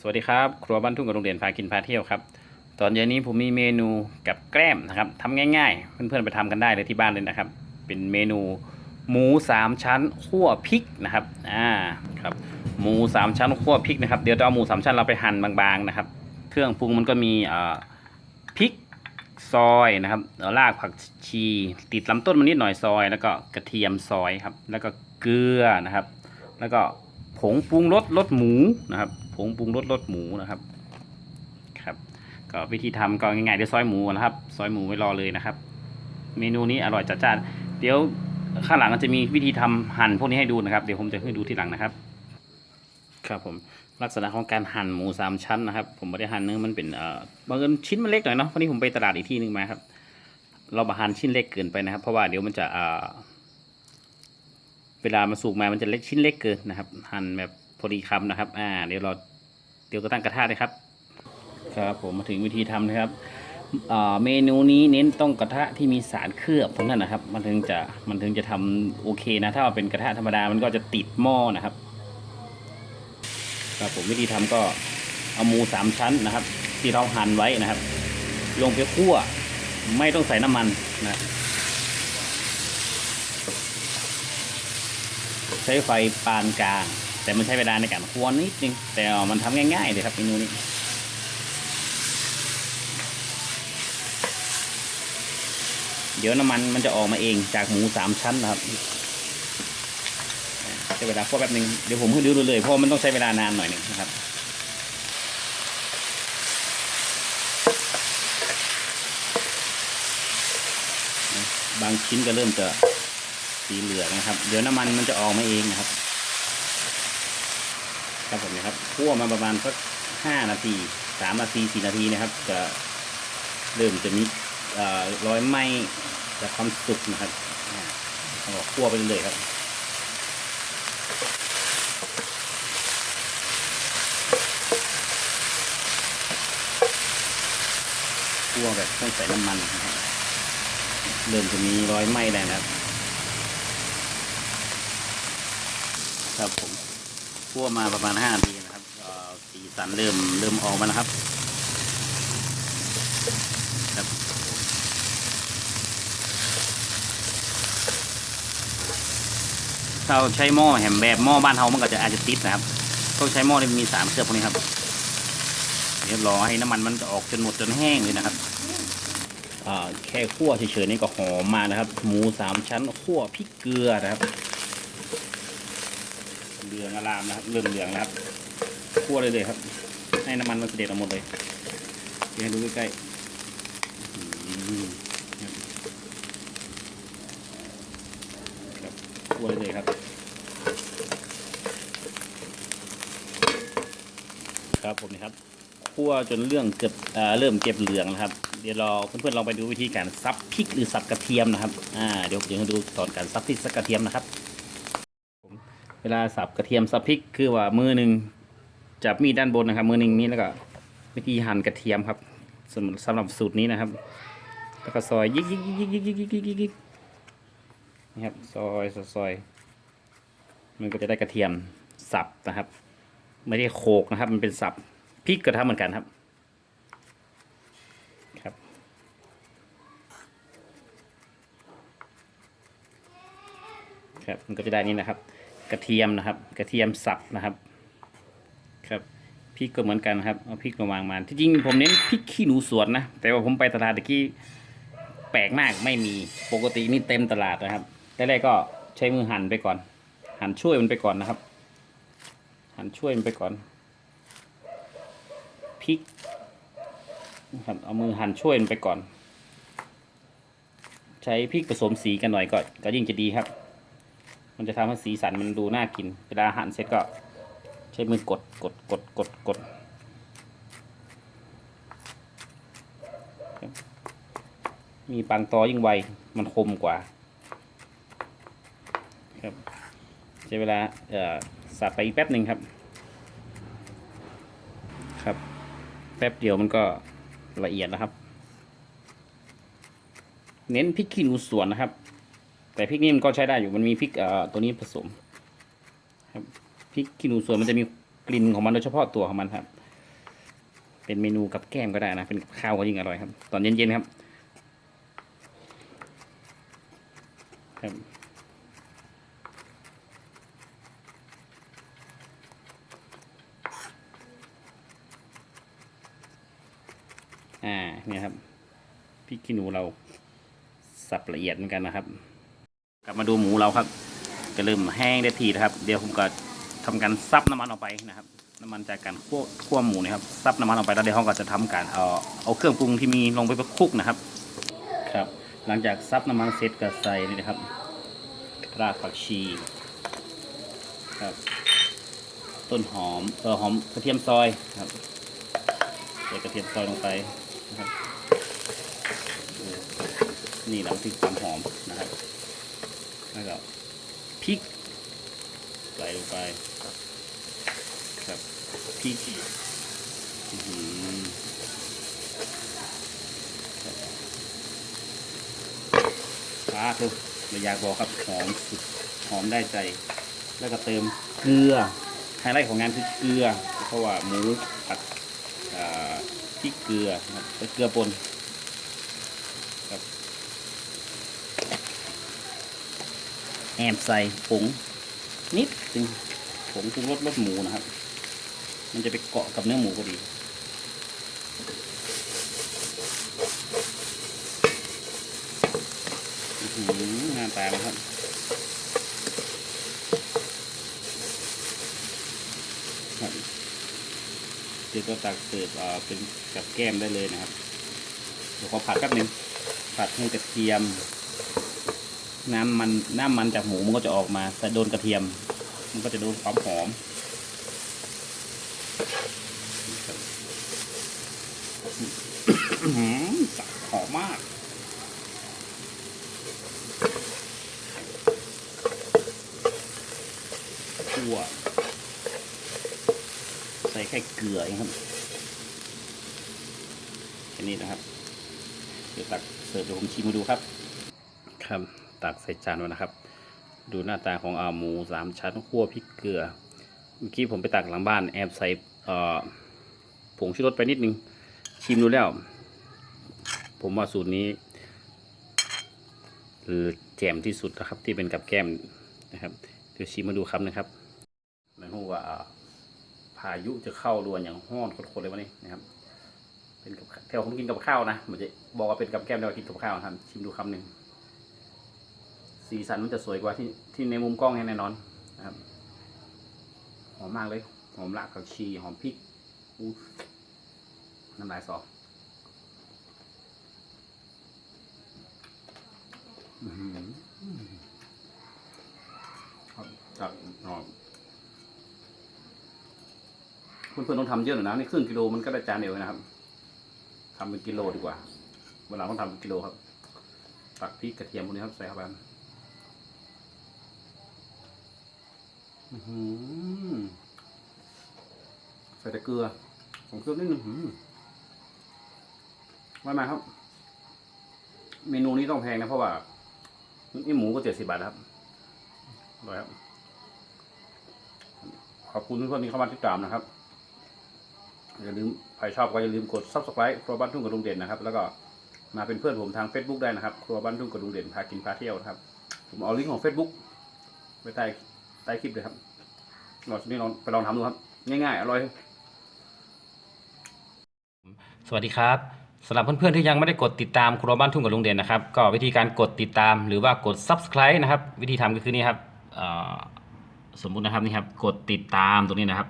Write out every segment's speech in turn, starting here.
สวัสดีครับ ครัวบ้านทุ่งกับโรงเรียนพากินพาเที่ยวครับ ตอนเย็นนี้ผมมีเมนูกับแกล้มนะครับทำง่ายๆ เพื่อนๆไปทำกันได้เลยที่บ้านเลยนะครับ เป็นเมนูหมูสามชั้นคั่วพริกนะครับ อ่า ครับ หมูสามชั้นคั่วพริกนะครับ เดี๋ยวจะเอาหมูสามชั้นเราไปหั่นบางๆนะครับ เครื่องปรุงมันก็มีเอ่อพริกซอยนะครับแล้วรากผักชี ติดลำต้นมันนิดหน่อยซอย แล้วก็กระเทียมซอยครับ แล้วก็เกลือนะครับ แล้วก็ผงปรุงรสรสหมูนะครับ งปรุงรสรสหมูนะครับครับ ก็วิธีทำก็ง่ายๆเดี๋ยวซอยหมูนะครับ ซอยหมูไว้รอเลยนะครับ เมนูนี้อร่อยจัดจ้านเดี๋ยวข้างหลังก็จะมีวิธีทำหั่นพวกนี้ให้ดูนะครับ เดี๋ยวผมจะให้ดูที่หลังนะครับ ครับผมลักษณะของการหั่นหมูสามชั้นนะครับ ผมไม่ได้หั่นเนื้อมันเป็นเอ่อบางเอิญชิ้นมันเล็กหน่อยเนาะวันนี้ผมไปตลาดอีกที่หนึ่งมาครับ เราบาหั่นชิ้นเล็กเกินไปนะครับ เพราะว่าเดี๋ยวมันจะเอ่อเวลามาสุกมามันจะเล็กชิ้นเล็กเกินนะครับ หั่นแบบ พอดีคำนะครับ อ่า เดี๋ยวเราเดี๋ยวก็ตั้งกระทะเลยครับ ครับ ผมมาถึงวิธีทำนะครับอ่าเมนูนี้เน้นต้องกระทะที่มีสารเคลือบตรงนั้นนะครับ มันถึงจะมันถึงจะทำโอเคนะ ถ้าเป็นกระทะธรรมดามันก็จะติดหม้อนะครับ ครับผมวิธีทำก็เอาหมูสามชั้นนะครับ ที่เราหั่นไว้นะครับ ลงไปคั่วไม่ต้องใส่น้ำมันนะ ใช้ไฟปานกลาง แต่มันใช้เวลาในการคั่วนิดนึงแต่มันทำง่ายๆเลยครับเมนูนี้เดี๋ยวน้ำมันมันจะออกมาเองจากหมูสามชั้นนะครับใช้เวลาคั่วแป๊บนึงเดี๋ยวผมให้ดูเลยเพราะมันต้องใช้เวลานานหน่อยหนึ่งนะครับบางชิ้นก็เริ่มจะสีเหลืองนะครับ เดี๋ยวน้ำมันมันจะออกมาเองนะครับ ครับผมนะครับคั่วมาประมาณสักห้านาทีสามนาทีสี่นาทีนะครับ จะเริ่มจะมีเอ่อยไหมจากความสุกนะครับอ่าเอาคั่วไปเรื่อยครับคั่วแบบต้องใส่น้ำมันนะครับเริ่มจะมีรอยไหมแล้วนะครับ ครับผม คั่วมาประมาณห้านาทีนะครับสีสันเริ่มเริ่มออกมานะครับครับเราใช้หม้อแหมแบบหม้อบ้านเฮามันก็จะอาจจะติดนะครับต้องใช้หม้อที่มีสารเคลือบพวกนี้ครับเดี๋ยวรอให้น้ำมันมันออกจนหมดจนแห้งเลยนะครับแค่คั่วเฉยๆนี่ก็หอมมานะครับ หมูสามชั้นคั่วพริกเกลือนะครับ เหลืองอลามนะครับเริ่มเหลืองแล้วครับคั่วเลยเลยครับ ให้น้ำมันมันเสด็จออกหมดเลยเดี๋ยวให้ดูใกล้ๆครับคั่วเลยเลยครับ ครับผมนะครับคั่วจนเรื่องเกือบเอเริ่มเก็บเหลืองนะครับเดี๋ยวเราเพื่อนๆลองไปดูวิธีการซับพริกหรือสับกระเทียมนะครับอ่าเดี๋ยวเดี๋ยวดูตอนการซับพริกสับกระเทียมนะครับ เวลาสับกระเทียมสับพริกคือว่ามือหนึ่งจับมีดด้านบนนะครับ มือหนึ่งนี้แล้วก็วิธีหั่นกระเทียมครับสำหรับสำหรับสูตรนี้นะครับ แล้วก็ซอยยิกยิกยิกยิกยิกยิกยิกยิกยิกนี่ครับซอยซอย มันก็จะได้กระเทียมสับนะครับ ไม่ได้โขกนะครับ มันเป็นสับพริกก็ทำเหมือนกันครับครับ ครับมันก็จะได้นี่นะครับ กระเทียมนะครับ กระเทียมสับนะครับ ครับพริกก็เหมือนกันครับเอาพริกมาวางมาที่จริงผมเน้นพริกขี้หนูสวนนะแต่ว่าผมไปตลาดตะกี้แปลกมากไม่มีปกตินี่เต็มตลาดนะครับแรกๆก็ใช้มือหั่นไปก่อน หั่นช่วยมันไปก่อนนะครับ หั่นช่วยมันไปก่อนพริกนะครับเอามือหั่นช่วยมันไปก่อน ใช้พริกผสมสีกันหน่อยก็ก็ยิ่งจะดีครับ มันจะทำให้สีสันมันดูน่ากิน เวลาหั่นเสร็จก็ใช้มือกดกดกดกดกดมีปังตอยิ่งไว มันคมกว่าครับใช้เวลาเอ่อสับไปอีกแป๊บหนึ่งครับ ครับ แป๊บเดียวมันก็ละเอียดนะครับ เน้นพริกขี้หนูสวนนะครับ แต่พริกนี่มันก็ใช้ได้อยู่มันมีพริกเอ่อตัวนี้ผสมครับพริกขี้หนูสวนมันจะมีกลิ่นของมันโดยเฉพาะตัวของมันครับ เป็นเมนูกับแก้มก็ได้นะ เป็นข้าวก็ยิ่งอร่อยครับ ตอนเย็นๆครับครับอ่าเนี่ยครับพริกขี้หนูเราสับละเอียดเหมือนกันนะครับ กลับมาดูหมูเราครับจะเริ่มแห้งได้ทีนะครับ เดี๋ยวผมก็ทำการซับน้ำมันออกไปนะครับ น้ำมันจากการคั่วคั่วหมูนะครับซับน้ำมันออกไปแล้วเดี๋ยวเราก็จะทำการเอาเอาเครื่องปรุงที่มีลงไปคลุกนะครับ ครับ หลังจากซับน้ำมันเสร็จก็ใส่นี่นะครับรากผักชีครับ ต้นหอมเออหอมกระเทียมซอยครับใส่กระเทียมซอยลงไปนะครับเออนี่เราที่ความหอมนะครับ แล้วก็พริกใส่ลงไปครับพริกอื้อหือฟ้าเถอะไม่อยากบอกครับหอมสุดหอมได้ใจ แล้วก็เติมเกลือไฮไลท์ของงานคือเกลือ เพราะว่าหมูผัดอ่าพริกเกลือนะครับแล้วเกลือป่นครับ แอบใส่ผงนิดนึงผงปรุงรสรสหมูนะครับ มันจะไปเกาะกับเนื้อหมูพอดีหน้าตานะครับครับเดี๋ยวก็ตักเสิร์ฟเป็นกับแก้มได้เลยนะครับ เดี๋ยวขอผัดแป๊บหนึงผัดให้กระเทียม น้ำมันน้ำมันจากหมูมันก็จะออกมาแต่โดนกระเทียม มันก็จะโดนความหอมหอสับหอมมากคั่วใส่แค่เกลือเองครับแค่นี้นะครับ เดี๋ยวตักเสิร์ฟเดี๋ยวผมชิมมาดูครับ ครับ ตักใส่จานไว้นะครับ ดูหน้าตาของอาหมูสามชั้นคั่วพริกเกลือ เมื่อกี้ผมไปตักหลังบ้านแอบใส่เอ่อผงชูรสไปนิดนึง ชิมดูแล้ว ผมว่าสูตรนี้เออแจ่มที่สุดนะครับ ที่เป็นกับแก้มนะครับเดี๋ยวชิมมาดูครับนะครับไม่รู้ว่าพายุจะเข้าดวนอย่างห้อนโคตรๆเลยวันนี้นะครับ เป็นกับแถวผมกินกับข้าวนะเหมือนจะบอกว่าเป็นกับแก้มแต่ว่ากินกับข้าวครับชิมดูคำหนึ่ง สีสันมันจะสวยกว่าที่ที่ในมุมกล้องแน่นอนนะครับหอมมากเลย หอมรากผักชี หอมพริกอู้น้ำลายสอจับจากอ๋อเพื่อนๆต้องทำเยอะหน่อยนะในครึ่งกิโลมันก็ได้จานเดียวนะครับทำเป็นกิโลดีกว่าเวลาต้องทำเป็นกิโลครับ ตักพริกกระเทียมพวกนี้ครับใส่เข้าไปอื้อหือ ใส่แต่เกลือผมเกลือนิดนึงอื้อหือว่ามาครับ เมนูนี้ต้องแพงนะเพราะว่านี่หมูก็เจ็ดสิบบาทครับอร่อยครับ ขอบคุณเพื่อนๆที่เข้ามาติดตามนะครับ อย่าลืมใครชอบก็อย่าลืมกด subscribe ครัวบ้านทุ่งกับลุงเด่นนะครับ แล้วก็มาเป็นเพื่อนผมทาง Facebook ได้นะครับ ครัวบ้านทุ่งกับลุงเด่นพากินพาเที่ยวนะครับ ผมเอาลิงก์ของ Facebook ไว้ใต้ ใต้คลิปเลยครับลองนี่ลองไปลองทำดูครับ ง่ายๆ อร่อยสวัสดีครับสำหรับเพื่อนๆที่ยังไม่ได้กดติดตามครัวบ้านทุ่งกับลุงเด่นนะครับ ก็วิธีการกดติดตามหรือว่ากด subscribe นะครับ วิธีทำก็คือนี่ครับสมมุตินะครับนี่ครับกดติดตามตรงนี้นะครับ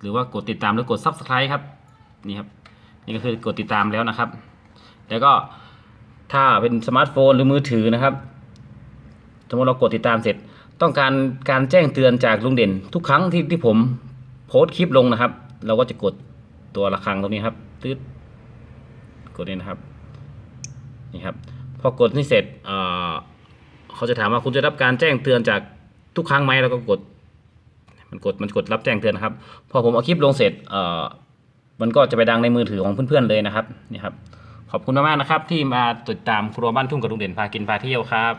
หรือว่ากดติดตามหรือกด subscribe ครับนี่ครับนี่ก็คือกดติดตามแล้วนะครับ แล้วก็ถ้าเป็นสมาร์ทโฟนหรือมือถือนะครับ สมมติเรากดติดตามเสร็จ ต้องการการแจ้งเตือนจากลุงเด่น ทุกครั้งที่ที่ผมโพสต์คลิปลงนะครับ เราก็จะกดตัวระฆังตรงนี้ครับตืดกดนี่นะครับนี่ครับพอกดนี่เสร็จเเขาจะถามว่าคุณจะรับการแจ้งเตือนจากทุกครั้งไหมแล้วก็กด มันกดมันกดรับแจ้งเตือนนะครับ พอผมเอาคลิปลงเสร็จมันก็จะไปดังในมือถือของเพื่อนๆเลยนะครับนี่ครับขอบคุณมากๆนะครับ ที่มาติดตามครัวบ้านทุ่งกับลุงเด่นพากินพาเที่ยวครับ